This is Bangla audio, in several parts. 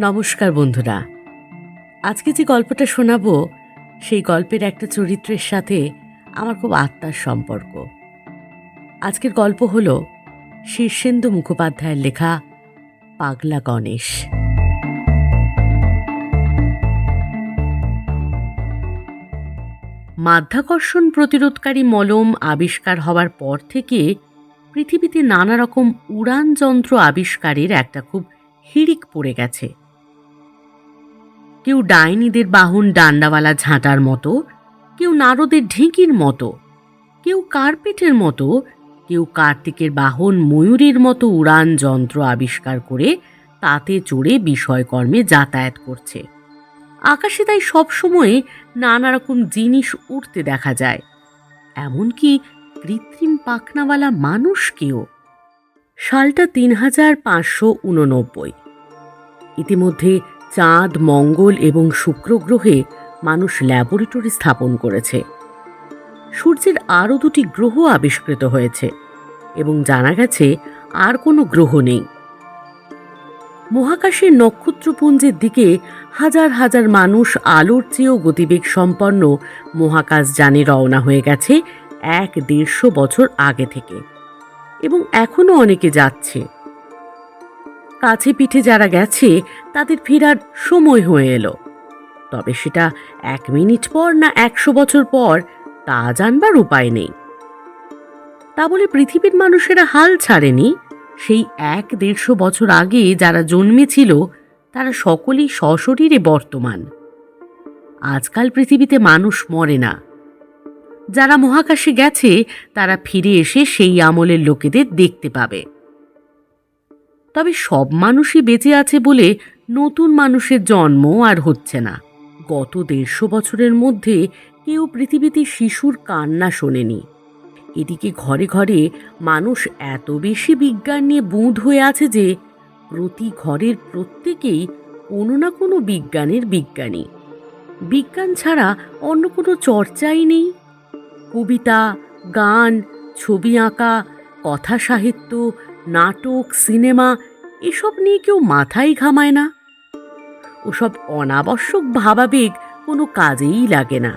নমস্কার বন্ধুরা। আজকে যে গল্পটা শোনাবো, সেই গল্পের একটা চরিত্রের সাথে আমার খুব আত্মার সম্পর্ক। আজকের গল্প হল শীর্ষেন্দু মুখোপাধ্যায়ের লেখা পাগলা গণেশ। মাধ্যাকর্ষণ প্রতিরোধকারী মলম আবিষ্কার হওয়ার পর থেকে পৃথিবীতে নানা রকম উড়ান যন্ত্র আবিষ্কারের একটা খুব হিড়িক পড়ে গেছে। কেউ ডাইনিদের বাহন ডান্ডাওয়ালা ঝাঁটার মতো, কেউ নারদের ঢেঁকির মতো, কেউ কার্পেটের মতো, কেউ কার্তিকের বাহন ময়ূরের মতো উড়ান যন্ত্র আবিষ্কার করে তাতে চড়ে বিষয়কর্মে যাতায়াত করছে। আকাশে তাই সবসময় নানা রকম জিনিস উঠতে দেখা যায়। এমনকি কৃত্রিম পাখনাওয়ালা মানুষকেও। সালটা তিন হাজার পাঁচশো উননব্বই। ইতিমধ্যে চাঁদ, মঙ্গল এবং শুক্র গ্রহে মানুষ ল্যাবরেটরি স্থাপন করেছে। সূর্যের আরও দুটি গ্রহ আবিষ্কৃত হয়েছে এবং জানা গেছে আর কোনো গ্রহ নেই। মহাকাশের নক্ষত্রপুঞ্জের দিকে হাজার হাজার মানুষ আলোর চেয়েও গতিবেগ সম্পন্ন মহাকাশ যানে রওনা হয়ে গেছে এক দেড়শো বছর আগে থেকে এবং এখনও অনেকে যাচ্ছে। কাছে পিঠে যারা গেছে, তাদের ফেরার সময় হয়ে এলো। তবে সেটা এক মিনিট পর না একশো বছর পর, তা জানবার উপায় নেই। তা বলে পৃথিবীর মানুষেরা হাল ছাড়েনি। সেই এক দেড়শো বছর আগে যারা জন্মেছিল, তারা সকলেই সশরীরে বর্তমান। আজকাল পৃথিবীতে মানুষ মরে না। যারা মহাকাশে গেছে, তারা ফিরে এসে সেই আমলের লোকেদের দেখতে পাবে। তবে সব মানুষই বেঁচে আছে বলে নতুন মানুষের জন্ম আর হচ্ছে না। গত দেড়শো বছরের মধ্যে কেউ পৃথিবীতে শিশুর কান্না শোনেনি। এদিকে ঘরে ঘরে মানুষ এত বেশি বিজ্ঞান নিয়ে বুঁদ হয়ে আছে যে প্রতি ঘরের প্রত্যেকেই কোনো না কোনো বিজ্ঞানের বিজ্ঞানী। বিজ্ঞান ছাড়া অন্য কোনো চর্চাই নেই। কবিতা, গান, ছবি আঁকা, কথা সাহিত্য নাটক, সিনেমা, এসব নিয়ে কেউ মাথাই ঘামায় না। ওসব অনাবশ্যক ভাবাবেগ কোনো কাজেই লাগে না।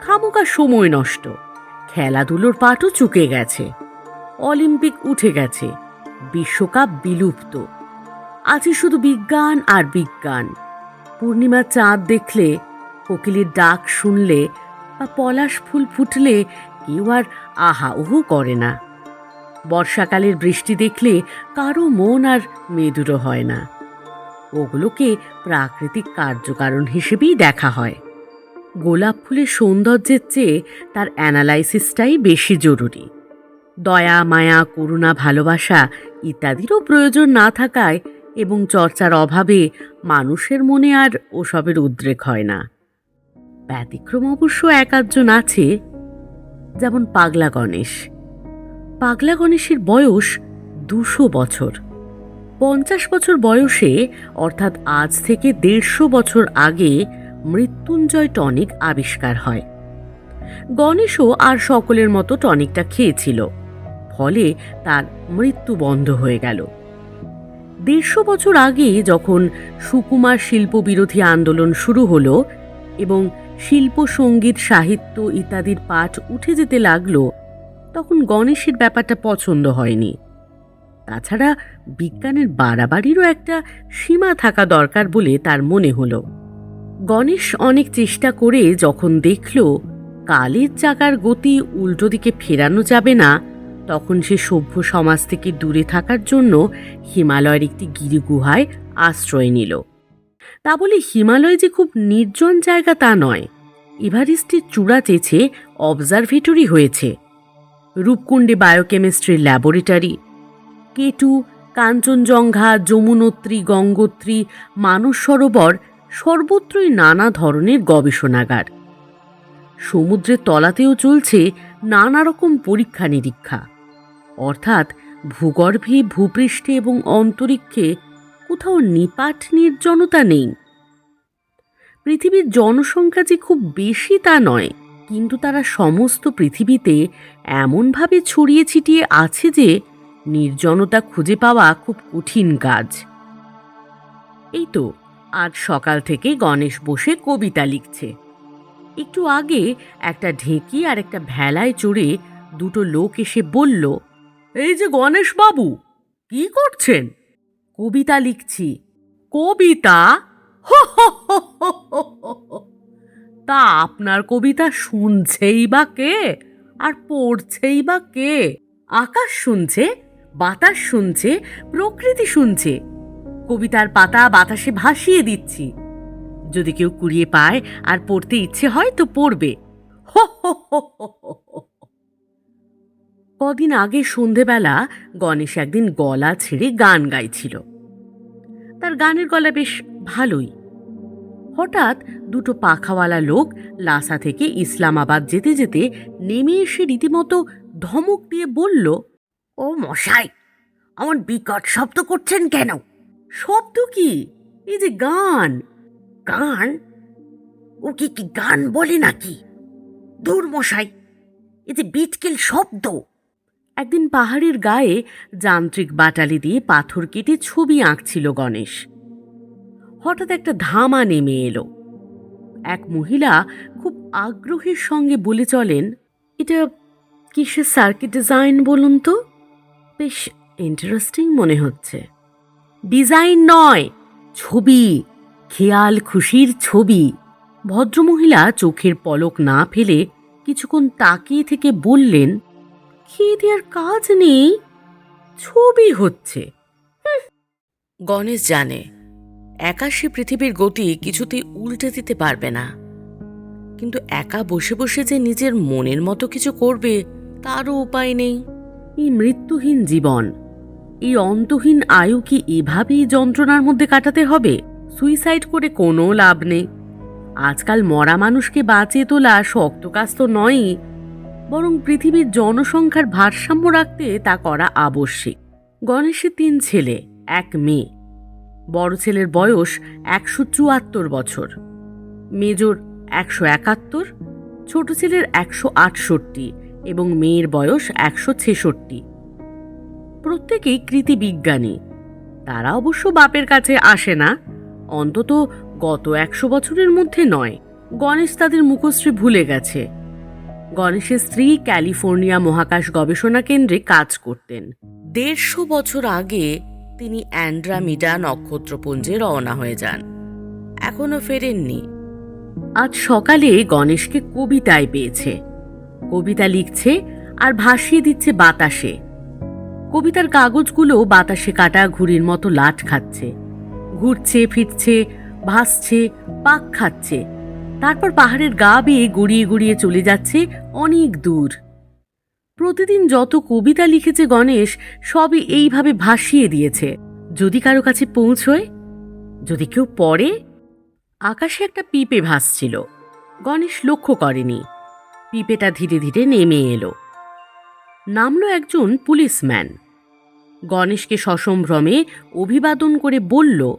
খামোকা সময় নষ্ট। খেলাধুলোর পাঠও চুকে গেছে। অলিম্পিক উঠে গেছে। বিশ্বকাপ বিলুপ্ত। আছে শুধু বিজ্ঞান আর বিজ্ঞান। পূর্ণিমার চাঁদ দেখলে, কোকিলের ডাক শুনলে বা পলাশ ফুল ফুটলে কেউ আর আহা উহু করে না। বর্ষাকালের বৃষ্টি দেখলে কারও মন আর মেদুরো হয় না। ওগুলোকে প্রাকৃতিক কার্যকারণ হিসেবেই দেখা হয়। গোলাপ ফুলের সৌন্দর্যের চেয়ে তার অ্যানালাইসিসটাই বেশি জরুরি। দয়া, মায়া, করুণা, ভালোবাসা ইত্যাদিরও প্রয়োজন না থাকায় এবং চর্চার অভাবে মানুষের মনে আর ওসবের উদ্রেক হয় না। ব্যতিক্রম অবশ্য এক আধজন আছে, যেমন পাগলা গণেশ। পাগলা গণেশের বয়স দুশো বছর। পঞ্চাশ বছর বয়সে, অর্থাৎ আজ থেকে দেড়শো বছর আগে, মৃত্যুঞ্জয় টনিক আবিষ্কার হয়। গণেশও আর সকলের মতো টনিকটা খেয়েছিল, ফলে তার মৃত্যু বন্ধ হয়ে গেল। দেড়শো বছর আগে যখন সুকুমার শিল্প বিরোধী আন্দোলন শুরু হলো এবং শিল্প সংগীত সাহিত্য ইত্যাদির পাঠ উঠে যেতে লাগল তখন গণেশের ব্যাপারটা পছন্দ হয়নি। তাছাড়া বিজ্ঞানের বাড়াবাড়িরও একটা সীমা থাকা দরকার বলে তার মনে হলো। গণেশ অনেক চেষ্টা করে যখন দেখল কালের চাকার গতি উল্টো দিকে ফেরানো যাবে না, তখন সে সভ্য সমাজ থেকে দূরে থাকার জন্য হিমালয়ের একটি গিরিগুহায় আশ্রয় নিল। তা বলে হিমালয় যে খুব নির্জন জায়গা তা নয়। এভারেস্টের চূড়া চেয়েছে অবজারভেটরি হয়েছে। রূপকুণ্ডে বায়োকেমিস্ট্রির laboratory K two Kanchenjunga, Yamunotri, Gangotri, Manas Sarovar সর্বত্রই নানা ধরনের গবেষণাগার। সমুদ্রের তলাতেও চলছে নানা রকম পরীক্ষা নিরীক্ষা। অর্থাৎ ভূগর্ভে, ভূপৃষ্ঠে এবং অন্তরিক্ষে কোথাও নিপাট নির্জনতা নেই। পৃথিবীর জনসংখ্যা যে খুব বেশি তা নয়। কিন্তু তারা সমস্ত পৃথিবীতে এমনভাবে ছড়িয়ে ছিটিয়ে আছে যে নির্জনতা খুঁজে পাওয়া খুব কঠিন কাজ এই তো আজ সকাল থেকে গণেশ বসে কবিতা লিখছে একটু আগে একটা ঢেঁকি আর একটা ভেলায় চড়ে দুটো লোক এসে বলল এই যে গণেশ বাবু কি করছেন কবিতা লিখছি কবিতা হো হো হো হো হো। তা আপনার কবিতা শুনছেই বা কে? আর পড়ছেই বা কে? আকাশ শুনছে, বাতাস শুনছে, প্রকৃতি শুনছে। কবিতার পাতা বাতাসে ভাসিয়ে দিচ্ছি। যদি কেউ কুড়িয়ে পায় আর পড়তে ইচ্ছে হয় তো পড়বে। কদিন আগে সন্ধেবেলা গণেশ একদিন গলা ছেড়ে গান গাইছিল। তার গানের গলা বেশ ভালোই। হঠাৎ দুটো পাখাওয়ালা লোক লাসা থেকে ইসলামাবাদ যেতে যেতে নেমে এসে রীতিমতো ধমক দিয়ে বলল, ও মশাই, আমার বিকট শব্দ করছেন কেন? শব্দ কি? এই যে গান। গান? ও কি কি গান বলে নাকি? দূর মশাই, এই যে বিটকেল শব্দ। একদিন পাহাড়ের গায়ে যান্ত্রিক বাটালি দিয়ে পাথর কেটে ছবি আঁকছিল গণেশ। হঠাৎ একটা ধামা নেমে এলো। এক মহিলা খুব আগ্রহের সঙ্গে বলে চলেন, এটা কিসের সার্কিট ডিজাইন বলুন তো? বেশ ইন্টারেস্টিং মনে হচ্ছে। ডিজাইন নয়, ছবি, খেয়াল খুশির ছবি। ভদ্রমহিলা চোখের পলক না ফেলে কিছুক্ষণ তাকিয়ে থেকে বললেন খেয়ে দেওয়ার কাজ নেই? ছবি হচ্ছে। গণেশ জানে একা সে পৃথিবীর গতি কিছুতেই উল্টে দিতে পারবে না। কিন্তু একা বসে বসে যে নিজের মনের মতো কিছু করবে, তারও উপায় নেই। এই মৃত্যুহীন জীবন, এই অন্তহীন আয়ু কি এভাবেই যন্ত্রণার মধ্যে কাটাতে হবে? সুইসাইড করে কোনো লাভ নেই। আজকাল মরা মানুষকে বাঁচিয়ে তোলা শক্ত কাজ তো নয়ই, বরং পৃথিবীর জনসংখ্যার ভারসাম্য রাখতে তা করা আবশ্যিক। গণেশের তিন ছেলে, এক মেয়ে। বড় ছেলের বয়স একশো চুয়াত্তর বছর। মেজর একশো একাত্তর, ছোট ছেলের একশো আটষট্টি এবং মেয়ের বয়স একশো ছেষট্টি। প্রত্যেকেই কৃতি বিজ্ঞানী তারা অবশ্য বাপের কাছে আসে না। অন্তত গত একশো বছরের মধ্যে নয়, গণেশ তাদের মুখশ্রী ভুলে গেছে। গণেশের স্ত্রী ক্যালিফোর্নিয়া মহাকাশ গবেষণা কেন্দ্রে কাজ করতেন। দেড়শো বছর আগে তিনি অ্যান্ড্রামিডা নক্ষত্রপুঞ্জে রওনা হয়ে যান। এখনও ফেরেননি। আজ সকালে গণেশকে কবিতায় পেয়েছে। কবিতা লিখছে আর ভাসিয়ে দিচ্ছে বাতাসে। কবিতার কাগজগুলো বাতাসে কাটা ঘুড়ির মতো লাট খাচ্ছে। ঘুরছে, ফিরছে, ভাসছে, পাক খাচ্ছে। তারপর পাহাড়ের গা বেয়ে গড়িয়ে গড়িয়ে চলে যাচ্ছে অনেক দূর। প্রতিদিন যত কবিতা লিখেছে গণেশ, সবই এইভাবে ভাসিয়ে দিয়েছে। যদি কারও কাছে পৌঁছয়, যদি কেউ পড়ে, আকাশে একটা পিপে ভাসছিল। গণেশ লক্ষ্য করেনি। পিপেটা ধীরে ধীরে নেমে এলো। নামলো একজন পুলিশম্যান। গণেশকে সসম্ভ্রমে অভিবাদন করে বলল,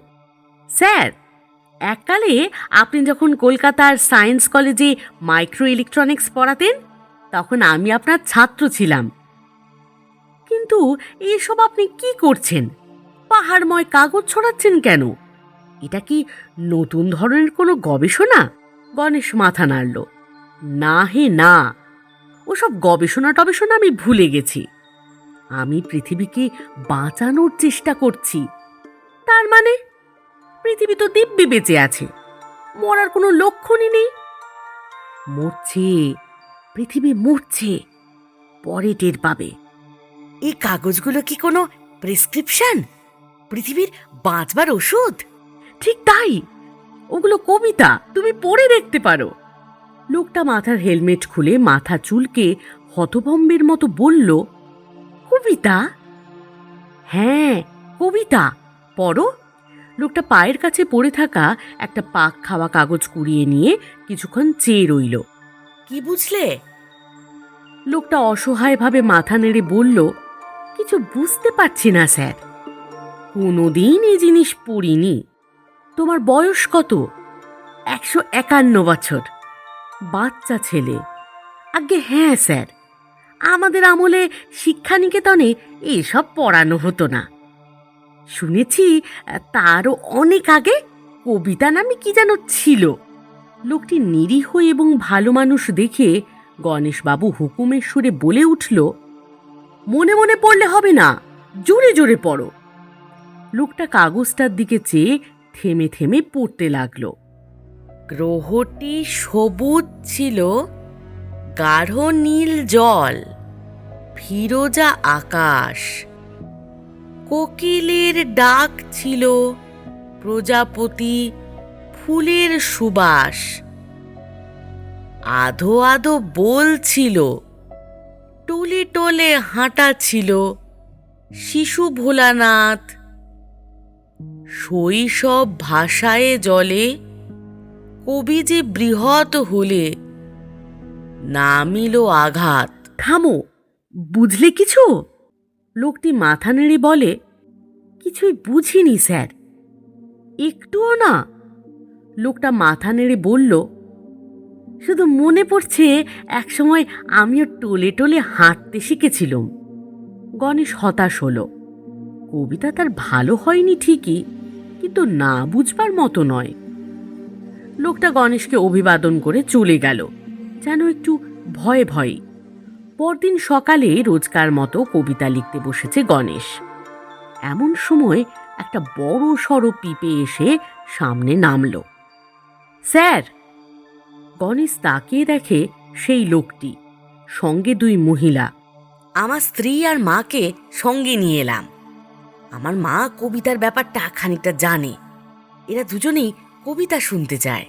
স্যার, এককালে আপনি যখন কলকাতার সায়েন্স কলেজে মাইক্রো ইলেকট্রনিক্স পড়াতেন তখন আমি আপনার ছাত্র ছিলাম। কিন্তু এসব আপনি কি করছেন? পাহাড়ময় কাগজ ছড়াচ্ছেন কেন? এটা কি নতুন ধরনের কোনো গবেষণা? গণেশ মাথা নাড়ল। না হে, না। ওসব গবেষণা টবেষণা আমি ভুলে গেছি। আমি পৃথিবীকে বাঁচানোর চেষ্টা করছি। তার মানে? পৃথিবী তো দিব্যি বেঁচে আছে। মরার কোনো লক্ষণই নেই। মরছে পৃথিবী মরছে পরে টের পাবে। এই কাগজগুলো কি কোনো প্রেসক্রিপশন? পৃথিবীর বাঁচবার ওষুধ? ঠিক তাই। ওগুলো কবিতা তুমি পড়ে দেখতে পারো। লোকটা মাথার হেলমেট খুলে মাথা চুলকে হতভম্বের মতো বলল কবিতা? হ্যাঁ কবিতা পড়ো। লোকটা পায়ের কাছে পড়ে থাকা একটা পাক খাওয়া কাগজ কুড়িয়ে নিয়ে কিছুক্ষণ চেয়ে রইল। কি বুঝলে? লোকটা অসহায়ভাবে মাথা নেড়ে বলল, কিছু বুঝতে পারছি না, স্যার। কোনোদিন এই জিনিস পড়িনি। তোমার বয়স কত? একশো একান্ন বছর। বাচ্চা ছেলে। আগে হ্যাঁ স্যার। আমাদের আমলে শিক্ষানিকেতনে এসব পড়ানো হতো না। শুনেছি, তারও অনেক আগে কবিতা নামে কি যেন ছিল। লোকটি নিরীহ এবং ভালো মানুষ দেখে গণেশবাবু হুকুমের সুরে বলে উঠল, মনে মনে পড়লে হবে না, জোরে জোরে পড়ো। লোকটা কাগজটার দিকে চেয়ে থেমে থেমে পড়তে লাগল। গ্রহটি সবুজ ছিল, গাঢ় নীল জল, ফিরোজা আকাশ, কোকিলের ডাক ছিল, প্রজাপতি ফুলের সুবাস। আধো আধো বলছিল টলে টলে হাঁটা ছিল। শিশু ভোলানাথ শৈশব ভাষায় জলে, কবি যে বৃহৎ হলে নামিল আঘাত। থামো, বুঝলে কিছু? লোকটি মাথা নেড়ে বলে, কিছুই বুঝিনি স্যার। একটুও না। লোকটা মাথা নেড়ে বলল, শুধু মনে পড়ছে, একসময় আমিও টোলে টোলে হাঁটতে শিখেছিলাম। গণেশ হতাশ হলো। কবিতা তার ভালো হয়নি ঠিকই, কিন্তু না বুঝবার মতো নয়। লোকটা গণেশকে অভিবাদন করে চলে গেল, যেন একটু ভয়ে ভয়ে। পরদিন সকালে রোজকার মতো কবিতা লিখতে বসেছে গণেশ। এমন সময় একটা বড় সড়ো পিপে এসে সামনে নামল। স্যার। গণেশ তাকিয়ে দেখে সেই লোকটি, সঙ্গে দুই মহিলা। আমার স্ত্রী আর মাকে সঙ্গে নিয়ে এলাম। আমার মা কবিতার ব্যাপারটা খানিকটা জানে। এরা দুজনেই কবিতা শুনতে চায়।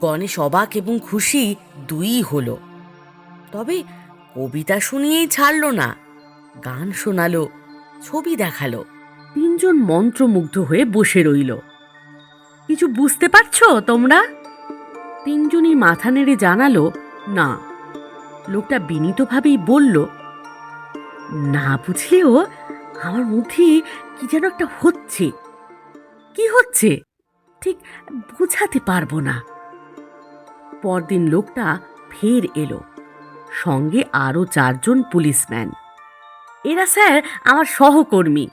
গণেশ অবাক এবং খুশি দুই হলো। তবে কবিতা শুনিয়েই ছাড়ল না, গান শোনালো, ছবি দেখাল। তিনজন মন্ত্রমুগ্ধ হয়ে বসে রইল। কিছু বুঝতে পারছ তোমরা? তিনজনই মাথা নেড়ে জানালো, না। লোকটা বিনীতভাবেই বলল, না বুঝলেও আমার মধ্যে কি যেন একটা হচ্ছে। কি হচ্ছে? ঠিক, বোঝাতে পারব না। পরদিন লোকটা ফের এলো, সঙ্গে আরও চারজন পুলিশম্যান। এরা স্যার, আমার সহকর্মী।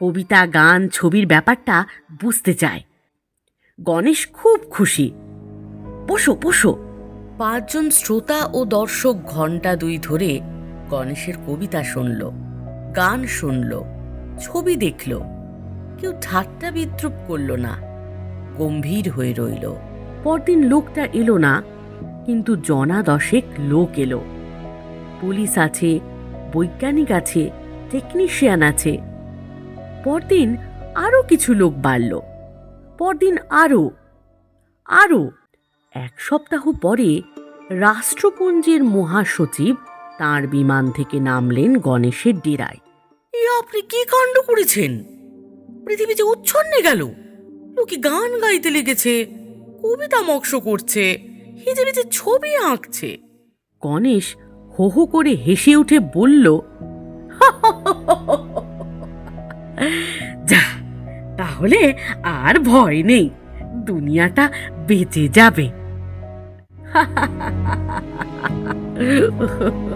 কবিতা, গান, ছবির ব্যাপারটা বুঝতে চায়। গণেশ খুব খুশি। বসো বসো। পাঁচজন শ্রোতা ও দর্শক ঘণ্টা দুই ধরে গণেশের কবিতা শুনল, গান শুনল, ছবি দেখল। কেউ ঠাট্টা বিদ্রুপ করল না, গম্ভীর হয়ে রইল। পরদিন লোকটা এলো না, কিন্তু জনা দশেক লোক এলো। পুলিশ আছে, বৈজ্ঞানিক আছে, টেকনিশিয়ান আছে। পরদিন আরও কিছু লোক বাড়ল। পরদিন আরও আরও এক সপ্তাহ পরে রাষ্ট্রপুঞ্জের মহাসচিব তার বিমান থেকে নামলেন গণেশের ডেরায় এ আপনি কি কাণ্ড করেছেন পৃথিবী যে উচ্ছন্নে গেল লোকে গান গাইতে লেগেছে কবিতা মক্স করছে হিজে বিজে ছবি আঁকছে গণেশ হো হো করে হেসে উঠে বলল যা তাহলে আর ভয় নেই। দুনিয়াটা বেঁচে যাবে।